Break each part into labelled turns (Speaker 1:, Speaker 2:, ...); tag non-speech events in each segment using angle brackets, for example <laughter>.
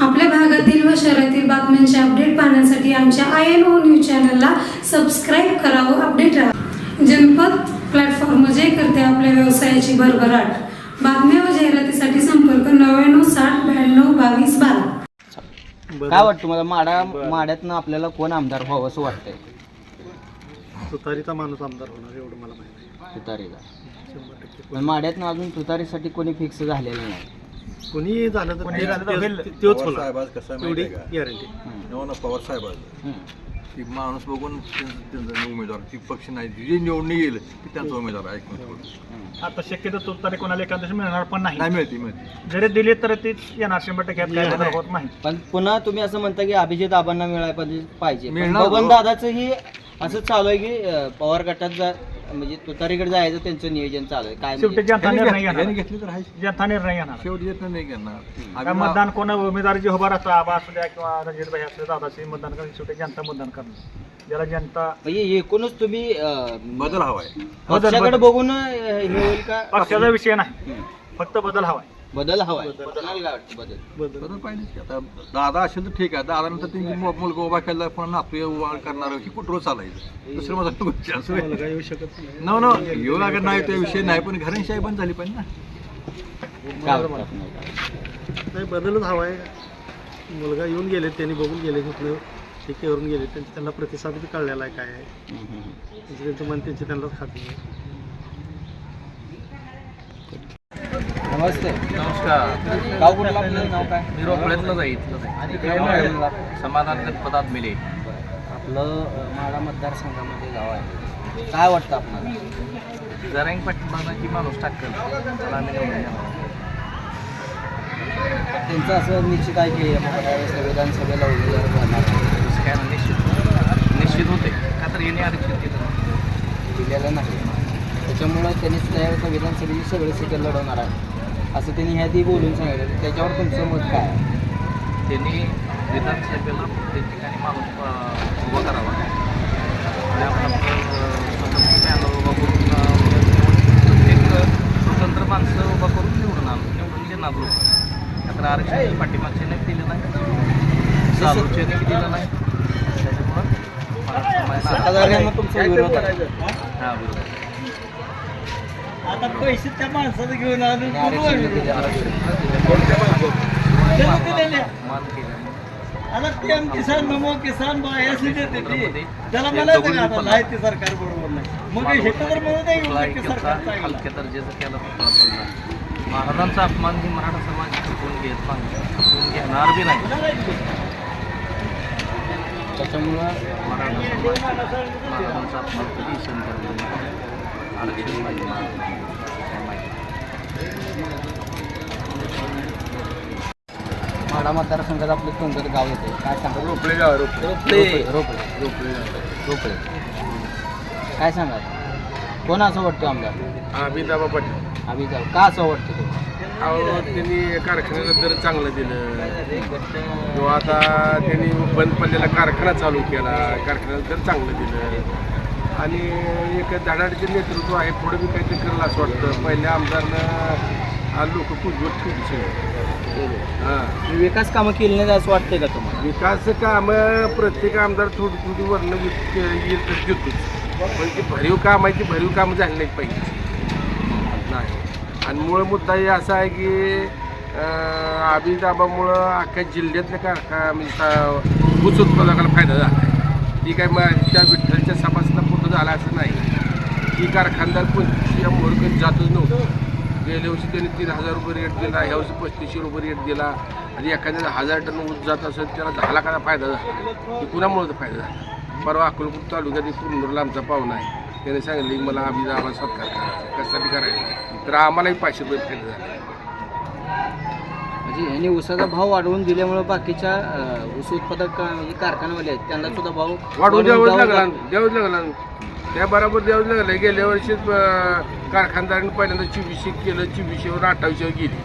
Speaker 1: आपल्या भागातील व शहरातील बातम्यांचे अपडेट पाहण्यासाठी आमच्या आय एन ओ न्यूज चॅनलला सबस्क्राईब करा व अपडेट राहा. जनपद प्लॅटफॉर्म जे करते आपल्या व्यवसायाची भरभराट. बातम्या व जाहिरातीसाठी संपर्क नव्याण्णव साठ ब्याण्णव बावीस बारा.
Speaker 2: काय वाटतं मला माडा माड्यातनं आपल्याला कोण आमदार व्हावं असं वाटतंय?
Speaker 3: तुतारीचा माणूस आमदार होणार एवढं मला माहिती आहे
Speaker 2: तुतारीला
Speaker 3: शंभर टक्के.
Speaker 2: पण माड्यातनं अजून तुतारीसाठी कोणी फिक्स झालेलं नाही.
Speaker 3: कोणी झालं तर
Speaker 4: कोणी
Speaker 3: तेच-
Speaker 4: झालं तर
Speaker 3: तेच-
Speaker 4: होईल.
Speaker 3: तेच
Speaker 4: पवार
Speaker 3: होणार
Speaker 4: साहेब आज कसं आहे
Speaker 3: एवढी
Speaker 4: माहिती आहे का?
Speaker 3: गॅरंटी.
Speaker 4: नवा ना पवार साहेब आज
Speaker 2: हम्म.
Speaker 4: ती माणूस बघून त्यांचं त्यांचा उमेदवार. ती पक्ष नाही. जे निवडून येईल ती त्यांचा उमेदवार आहे ऐकून थोडं.
Speaker 5: आता शक्यतो तुतारी कोणाला एखाद्या मिळणार पण नाही.
Speaker 4: नाही मिळते मिळते.
Speaker 5: जरी दिली तर तीच येणार शंभर टक्के यात काय बदल होत नाही.
Speaker 2: पण पुन्हा तुम्ही असं म्हणता की अभिजित आबांना मिळायला पाहिजे पाहिजे. पण
Speaker 4: मिळणार
Speaker 2: बबन
Speaker 4: हो.
Speaker 2: दादाचं ही असं चालू आहे की अं, पवार गटात जा म्हणजे तुतारीकडे जायचं त्यांचं नियोजन चालू आहे. काय
Speaker 5: शेवटी
Speaker 2: म्हणजे?
Speaker 5: जनता निर्णय घेणार.
Speaker 4: घेतली तर आहे
Speaker 5: जनता निर्णय घेणार.
Speaker 4: शेवटी नाही घेणार.
Speaker 5: काय
Speaker 4: आम्ही
Speaker 5: मतदान कोण उमेदवार जे उभा राहतो आबा असू द्या किंवा रणजित भाई असू द्या दादाचे मतदान करून शेवटी जनता मतदान करणार. ज्याला जनता
Speaker 2: म्हणजे एकूणच तुम्ही अं,
Speaker 4: बदल हवाय.
Speaker 5: बदल-
Speaker 2: पक्षाकडे
Speaker 5: बदल.
Speaker 2: बघून अं, हे होईल का?
Speaker 5: पक्षाचा विषय नाही.
Speaker 2: हम्म.
Speaker 5: फक्त बदल हवाय.
Speaker 2: बदल वाटतं बदल?
Speaker 3: बदल.
Speaker 4: पाहिजे. आता दादा असेल तर ठीक आहे. दादा नंतर मु- मुलगा उभा केला पण नातू उभा करणार की कुठं चालायचं? दुसरं माझा <laughs> चान्स
Speaker 3: येऊ शकत नाही.
Speaker 4: नव नव येऊ लागत नाही तो विषय नाही पण घरांशाही पण झाली पाहिजे ना?
Speaker 3: नाही बदलच हवा आहे. मुलगा येऊन गेले त्यांनी बघून गेले तिथलं ठिकेवरून गेले त्यांचे त्यांना प्रतिसाद बी कळलेला आहे काय आहे. त्यांचं मन त्यांची त्यांनाच खाते
Speaker 2: नमस्ते.
Speaker 6: नमस्कार.
Speaker 2: गाव कुठलं आपलं? नाव काय?
Speaker 6: मी रोकड्यातलं जाईल
Speaker 2: मिळेल?
Speaker 6: समाधान गणपतात मिले.
Speaker 2: आपलं माडा मतदारसंघामध्ये गाव आहे. काय वाटतं आपल्याला
Speaker 6: जरांग पाटलांची माणूस टाकल त्याला आम्ही.
Speaker 2: त्यांचं असं निश्चित आहे की त्यावेळेस विधानसभेला उमेदवार करणार
Speaker 6: काय निश्चित. निश्चित होते. का तर यांनी आरक्षण केलं
Speaker 2: दिलेलं नाही. त्याच्यामुळं त्यांनी त्यावेळेस विधानसभेची सगळे सीटं लढवणार आहे. असं त्यांनी ह्या बोलून सांगितलं. त्याच्यावर तुमचं मत काय आहे?
Speaker 6: त्यांनी विधानसभेला प्रत्येक ठिकाणी माणूस अं, उभा करावा. आणि आपण स्वतंत्र उभा करून अं, प्रत्येक स्वतंत्र माणसं उभा करून निवडून आलो निवडून देणार लोक. तर आरक्षण पाठीमागच्याने दिलं नाही चालूच्याने दिलं नाही त्याच्यामुळं
Speaker 2: सत्ताधाऱ्यांना तुमचा विरोध आहे.
Speaker 6: हा बरोबर.
Speaker 2: आता पैसे त्या माणसाचं घेऊन
Speaker 6: केलं.
Speaker 2: आता पीएम किसान नमो किसान बायाशी देते ती. त्याला का आता. नाही ते सरकार बरोबर नाही. मग हे तर म्हणत नाही सरकार
Speaker 6: महाराजांचा अपमान ही मराठा समाज खपवून घेत नाही. खपवून घेणार बी नाही.
Speaker 2: त्याच्यामुळं
Speaker 6: मराठा समाज महाराजांचा अपमान
Speaker 2: माडा मतदारसंघात आपलं कोणतं गाव येते काय सांगा
Speaker 4: रोपळे गाव रोपळे.
Speaker 2: रोपळे. रोपळे.
Speaker 4: रोपळे.
Speaker 2: रोपळे काय सांगा कोण असं वाटतं आमदार?
Speaker 3: अमिताभा पाटील.
Speaker 2: जाऊ का असं वाटतं तुम्हाला?
Speaker 3: अहो त्यांनी कारखान्याला दर चांगलं दिलं. किंवा आता त्यांनी बंद पडलेला कारखाना चालू केला. कारखान्याला दर चांगलं दिलं. आणि एक धडाडीचे नेतृत्व आहे पुढे बी काहीतरी करेल असं वाटतं. पहिल्या आमदारनं लोक कुजवत ठेवली हां.
Speaker 2: विकास कामं केली नाही असं वाटतंय का तुम्हाला?
Speaker 3: विकास कामं प्रत्येक आमदार थोडी थोडी वर्ण येतच देतोच पण ती भरीव काम आहे ती भरीव कामं झाली नाहीत पाहिजे नाही. आणि मूळ मुद्दा हे असा आहे की अभिदाबामुळं अख्ख्या जिल्ह्यातल्या कारखा म्हणजे ऊस उत्पादकाला फायदा झाला आहे ती काय मग त्या विठ्ठलच्या सभासना पुढं झाला असं नाही. ही कारखानदार पंचवीस या मोरकत जातच नव्हतं गेल्या वर्षी त्यांनी तीन हजार रुपये रेट दिला ह्या वर्षी पस्तीसशे रुपये रेट दिला. आणि एखाद्याला हजार टन ऊस जात असेल त्याला दहा लाखाचा फायदा झाला. की कुणामुळे फायदा झाला? परवा अकोलपूर तालुक्यात एक कुरुंदरला आमचा पाहुणा आहे. त्याने सांगितलं की मला आम्ही आम्हाला सत्कार करायचा कशासाठी करायचं तर आम्हालाही पाचशे रुपये फायदा झाला.
Speaker 2: म्हणजे यांनी ऊसाचा भाव वाढवून दिल्यामुळे बाकीच्या अं, ऊस उत्पादक अं, म्हणजे कारखानवाले आहेत त्यांना सुद्धा भाव
Speaker 3: वाढवून द्यावंच
Speaker 2: द्यावा
Speaker 3: लागला
Speaker 2: लागतो.
Speaker 3: द्यावंच लागला त्या बरोबर द्यावंच लागलं. गेल्या वर्षीच अं, कारखानदाराने पहिल्यांदा चोवीसशे केलं चोवीसशेवर अठ्ठावीसशेवर गेली.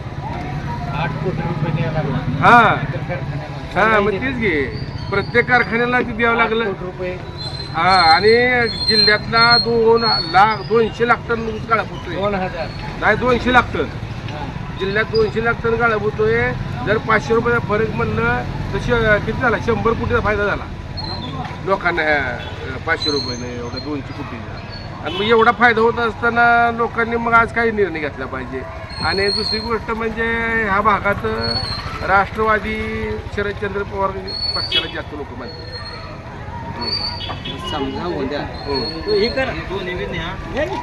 Speaker 5: आठ कोटी रुपये द्यायला लागला.
Speaker 3: हा. हा मग तेच घे प्रत्येक कारखान्याला ते द्यावं लागलं. हा आणि जिल्ह्यातला दोन लाख दोनशे लाख टन ऊस काढा
Speaker 5: दोन हजार.
Speaker 3: नाही दोनशे लाख टन. जिल्ह्यात दोनशे लाख टन गाळा होतोय. जर पाचशे रुपयाचा फरक म्हणलं तर श किती झाला? शंभर कोटीचा फायदा झाला. लोकांना पाचशे रुपयाने एवढा दोनशे कोटीचा. आणि मग एवढा फायदा होत असताना लोकांनी मग आज काही निर्णय घेतला पाहिजे. आणि दुसरी गोष्ट म्हणजे ह्या भागात राष्ट्रवादी शरदचंद्र पवार पक्षाला जास्त लोक मानतात
Speaker 2: समजा उद्या.
Speaker 3: हो.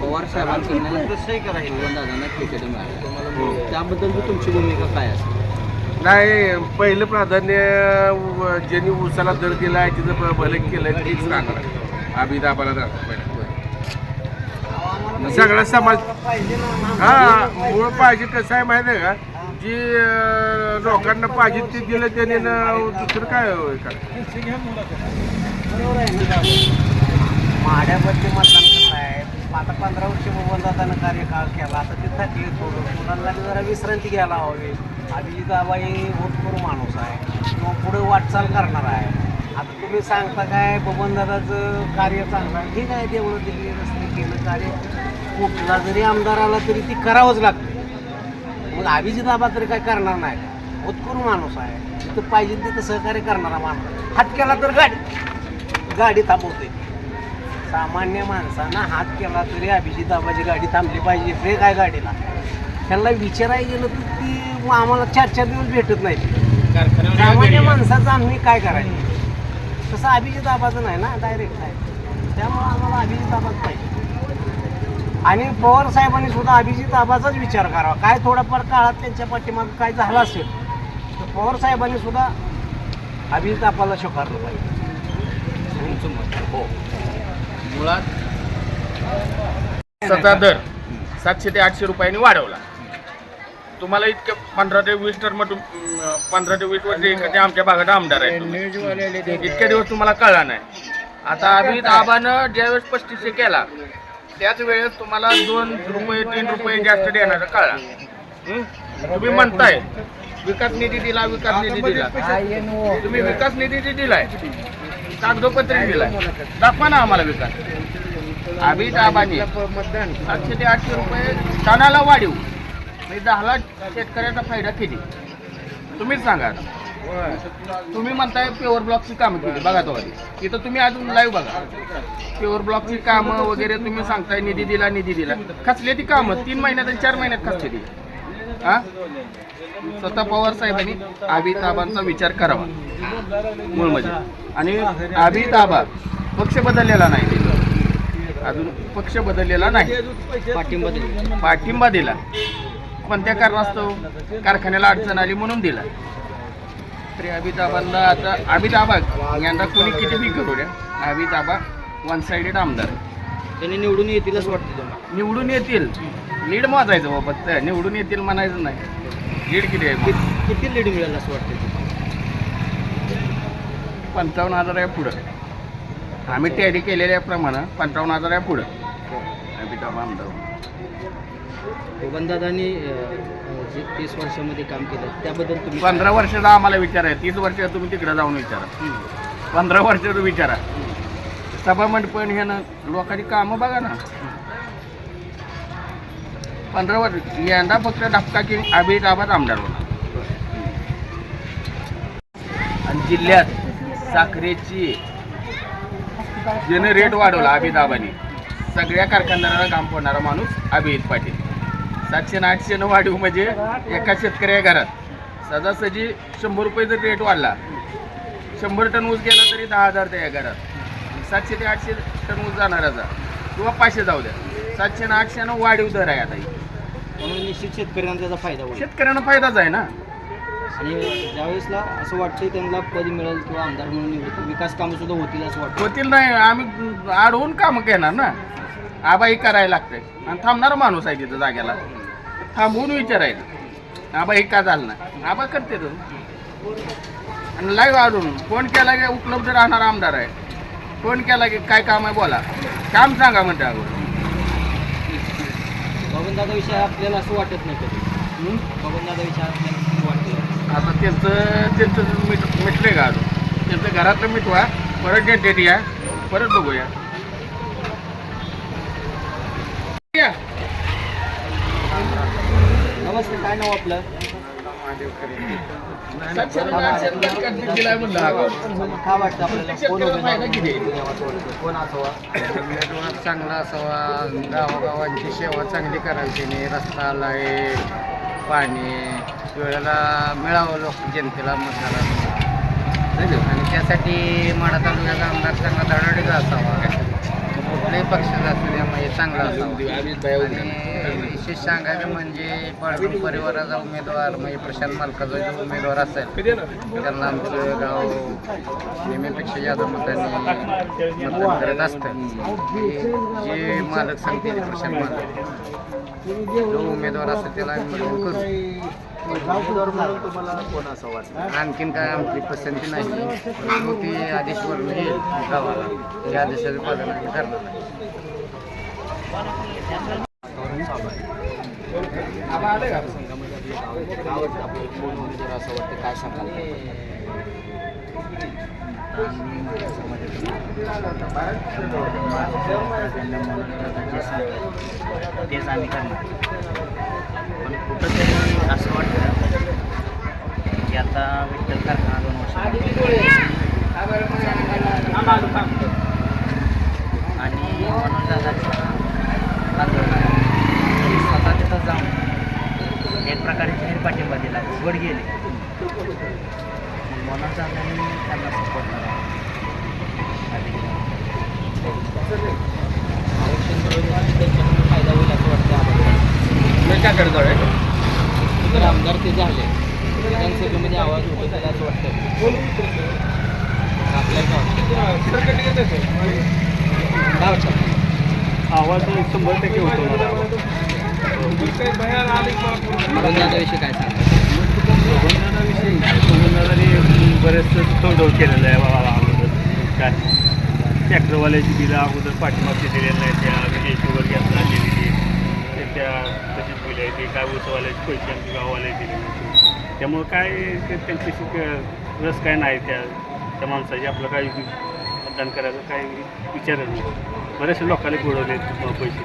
Speaker 2: पवार साहेबांकडनं दादांना तिकीट मिळालं. त्याबद्दल तुमची भूमिका काय असेल?
Speaker 3: नाही पहिलं प्राधान्य ज्यांनी उसाला दर दिला आहे तिथं भलं केलं तेच राहणार. अभिदाबाला राहणार सगळा समाज हा मूळ पाहिजे कसं आहे माहिती आहे का? जी लोकांना पाहिजे ते दिलं त्याने न- दुसरं काय होय का
Speaker 7: माड्यामध्ये मतदान कसं आहे आता पंधरा वर्ष बबनदादानं कार्यकाळ केला. आता ते थकले थोडं. मुलांना जरा विश्रांती घ्यायला हवी. अभिजिताबाई होतकरू माणूस आहे. किंवा पुढे वाटचाल करणार आहे. आता तुम्ही सांगता काय बबनदादाचं कार्य चांगलं आहे. ठीक आहे तेवढं दिल्ली रस्ते केलं कार्य. कुठला जरी आमदार आला तरी ती करावंच लागते. मग अभिजिताबा तरी काय करणार नाही. होतकरू माणूस आहे. तिथं पाहिजे तिथं सहकार्य करणारा माणूस हात केला तर गाडी. गाडी थांबवते सामान्य माणसानं हात केला तरी अभिजित आबाची गाडी थांबली पाहिजे ब्रेक आहे गाडीला? त्यांना विचारायला गेलं तर ती आम्हाला चार चार दिवस भेटत नाही. सामान्य माणसाचं आम्ही काय करायचं? तसं अभिजित आबाचं नाही ना डायरेक्ट आहे त्यामुळं आम्हाला अभिजित आबाच पाहिजे. आणि पवार साहेबांनी सुद्धा अभिजित आबाचाच विचार करावा. काय थोडाफार काळात त्यांच्या पाठीमागं काय झालं असेल तर पवार साहेबांनी सुद्धा अभिजित आबाला स्वीकारलं पाहिजे. हो
Speaker 8: मुळात सचा दर सातशे ते आठशे रुपयांनी वाढवला. तुम्हाला इतके पंधरा ते वीस टर्म पंधरा ते वीस वर्ष इकडे आमच्या भागात आमदार आहे इतके दिवस तुम्हाला कळला नाही. आता अभित आबानं ज्यावेळेस पस्तीसशे केला त्याच वेळेस तुम्हाला दोन रुपये तीन रुपये जास्त देणार कळला. तुम्ही म्हणताय विकास निधी दिला विकास निधी दिला. तुम्ही विकास निधी दिलाय. कागदोपत्री दिलाय. दाखवा ना आम्हाला विकास अभित आबानी सातशे ते आठशे रुपये टनाला वाढीव. म्हणजे दहाला शेतकऱ्याचा फायदा किती तुम्हीच सांगा तुम्ही म्हणताय प्युअर ब्लॉकची कामं केली. बघा तो आधी. इथं तुम्ही अजून लाईव्ह बघा. प्युअर ब्लॉकची कामं वगैरे तुम्ही सांगताय निधी दिला निधी दिला. खचले ती कामं. तीन महिन्यात आणि चार महिन्यात खचले ती हा? स्वतः पवार साहेबांनी आबिताबांचा विचार करावा. मूळ म्हणजे. आणि आबिताबा पक्ष बदललेला नाही. अजून पक्ष बदललेला नाही.
Speaker 2: पाठिंबा दिला.
Speaker 8: पाठिंबा दिला. कोणत्या कारणास्तव? कारखान्याला अडचण आली म्हणून दिला. तरी अमिताबांना आता अमिताबा यंदा कोणी किती बी करू द्या. अमिताबा वन साइडेड आमदार. आहे.
Speaker 2: त्यांनी निवडून येतील असं वाटतं तुम्हाला?
Speaker 8: निवडून येतील. लीड मोजायचं बाबा त्या निवडून येतील म्हणायचं नाही. लीड किती आहे?
Speaker 2: कित- लीड मिळेल असं वाटतं तुम्हाला?
Speaker 8: पंचावन्न हजार आहे पुढं. आम्ही टॅरी केलेल्या प्रमाणे पंचावन्न हजार आहे पुढं. अमिताबा आमदार
Speaker 2: बबनदादांनी अं, जे तीस वर्षामध्ये काम केलं त्याबद्दल तुम्ही
Speaker 8: पंधरा वर्षाचा आम्हाला विचार आहे. तीस वर्ष तुम्ही तिकडे जाऊन विचारा. पंधरा वर्षाचं विचारा. सभामंडपण ह्यानं लोकांची कामं बघा ना. पंधरा वर्ष यंदा फक्त धपका की अभित आबाद आमदार होणार. आणि जिल्ह्यात साखरेची ज्यानं रेट वाढवला अभित सगळ्या कारखानदाराला काम पडणारा माणूस अभिजित पाटील. सातशे न आठशे न वाढीव म्हणजे एका शेतकऱ्या घरात. सजासजी शंभर रुपये जर रेट वाढला शंभर टन ऊस गेला तरी दहा हजार त्या घरात. सातशे ते आठशे टन ऊस जाणाराचा किंवा पाचशे जाऊ द्या. सातशे न आठशे न वाढीव दर आहे आता. इथे.
Speaker 2: म्हणून निश्चित शेतकऱ्यांना त्याचा फायदा होईल.
Speaker 8: शेतकऱ्यांना फायदाच आहे ना.
Speaker 2: आणि ज्यावेळेसला असं वाटतं त्यांना पद मिळेल किंवा आमदार म्हणून विकास कामं सुद्धा होतील असं वाटतं
Speaker 8: होतील नाही आम्ही अडवून कामं घेणार ना. आबाई करायला लागते. आणि थांबणारा माणूस आहे तिथं जाग्याला. थांबवून विचारायचं आबा हे का झालं नाही? आबा करते तो. आणि लाईव्ह अजून फोन केला की उपलब्ध राहणारा आमदार आहे? फोन केला की काय काम आहे बोला. काम सांगा म्हणते अगोदर.
Speaker 2: बबनदादा विषय आपल्याला असं वाटत नाही कधी. बबनदादा विषय आपल्याला असं वाटतं
Speaker 8: आता त्यांचं त्यांचं मिट मिटले का अजून? त्यांचं घरातलं मिटवा परत डेट या परत बघूया. या.
Speaker 2: नमस्ते काय नाव आपलं? काय वाटतं आपल्याला कोण असावा
Speaker 9: उमेदवार चांगला असावा गावागावांची सेवा चांगली करावी त्याने रस्ता लाइट पाणी वेळेला मिळावं लोक जनतेला मतदाराला आणि त्यासाठी माडा तालुक्याचा आमदार चांगला धडाडीचा असावा. कुठल्याही पक्षाचा असू. द्या म्हणजे चांगला असावा आणि विशेष सांगायचं म्हणजे पाडून परिवाराचा उमेदवार म्हणजे प्रशांत मालकाचा जो उमेदवार असेल त्यांना आमचं गाव नेहमीपेक्षा जादा मतांनी मतदान करत असतं. जे- मालक सांगतील प्रशांत मालक जो उमेदवार असेल त्याला आम्ही मतदान करू. आणखीन काय आमची पसंती नाही. ती आदेशवरून येईल गावाला त्या आदेशाचं पालन आम्ही करणार
Speaker 2: उमेदवार असं वाटतं? काय सांगाल?
Speaker 9: तेच आम्ही करणार. आणि कुठंतरी असं वाटतं. की आता विठ्ठल कारखाना दोन वर्ष.
Speaker 2: आम्हाला तर आमदार ते झाले. विधानसभेमध्ये आवाज होतो त्याला असं वाटतं. काय
Speaker 5: आवाज शंभर टक्के होतो
Speaker 2: काय
Speaker 5: बरेच केलेलं आहे बाबा अगोदर. काय? ट्रॅक्टरवाल्याची बिलं अगोदर पाठीमागचे दिलेलं नाही त्या विजयशीवर घेतला दिलेली ते त्या दिले ते काय ऊसवाल्याचे पैसे आमच्या गाववाले दिले नव्हते त्यामुळं काय ते त्यांच्याशी क- रस काय नाही त्या त्या माणसाची आपलं काही मतदान करायचं काही विचारच नाही. बऱ्याचशा लोकांना बुडवले पैसे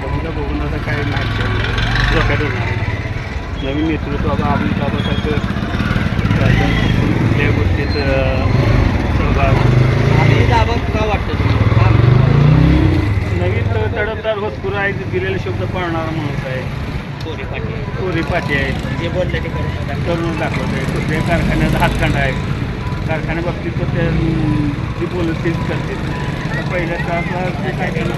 Speaker 5: त्यामुळं बघून आता काय नाही डोक्यात नाही. नवीन नेतृत्व बाबा आपण बाबासारखं कुठल्याही गोष्टीत अं, सहभाग.
Speaker 2: आणि दाबा का वाटतं तुम्हाला?
Speaker 5: नवीन त- तडफदार होतपुरा आहे ते दिलेले शब्द पाळणारा माणूस आहे.
Speaker 9: कोरी पाटील.
Speaker 5: कोरी पाठी आहे
Speaker 9: जे बोलले ते करून
Speaker 5: दाखवत आहे कुठल्या कारखान्यात हातखंड आहे कारखान्या बाबतीत तर ते जी बोलत तेच करते पहिल्या काळात ते काय केलं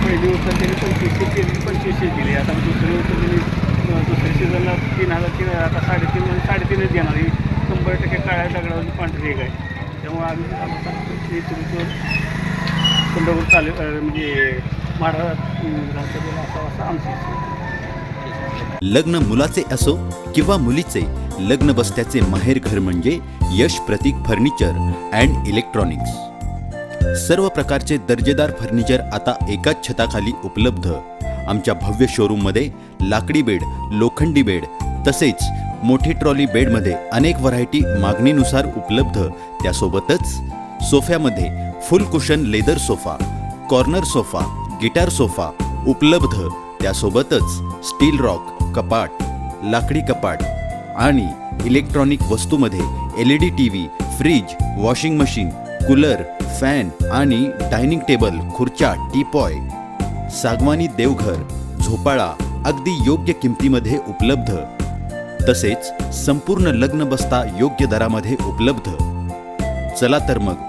Speaker 5: पहिली उत्तर त्यांनी पंचवीसशे केली पंचवीसशे दिली. आता दुसरी उत्तर त्यांनी दुसऱ्या सीझनला तीन हजार तीन आता साडेतीन म्हणजे साडेतीनच देणार ही शंभर टक्के काळ्या दगडावरची पांढरी रेग आहे. त्यामुळे आम्ही आमचं नेतृत्व चालू म्हणजे माढा असं आमची
Speaker 10: लग्न मुलाचे असो किंवा मुलीचे लग्न बसत्याचे माहेर घर म्हणजे Yash Prateek furniture and electronics. सर्व प्रकारचे दर्जेदार फर्निचर आता एकाच छताखाली उपलब्ध. आमच्या भव्य शोरूममध्ये लाकडी बेड लोखंडी बेड तसेच मोठी ट्रॉली बेडमध्ये अनेक व्हरायटी मागणीनुसार उपलब्ध. त्यासोबतच सोफ्यामध्ये full cushion leather sofa corner sofa guitar sofa उपलब्ध. त्यासोबतच स्टील रॉक कपाट लाकडी कपाट आणि electronic वस्तूमध्ये L E D T V fridge washing machine cooler fan आणि डायनिंग टेबल खुर्च्या टीपॉय सागवानी देवघर झोपाळा अगदी योग्य किमतीमध्ये उपलब्ध. तसेच संपूर्ण लग्न बसता योग्य दरामध्ये उपलब्ध. चला तर मग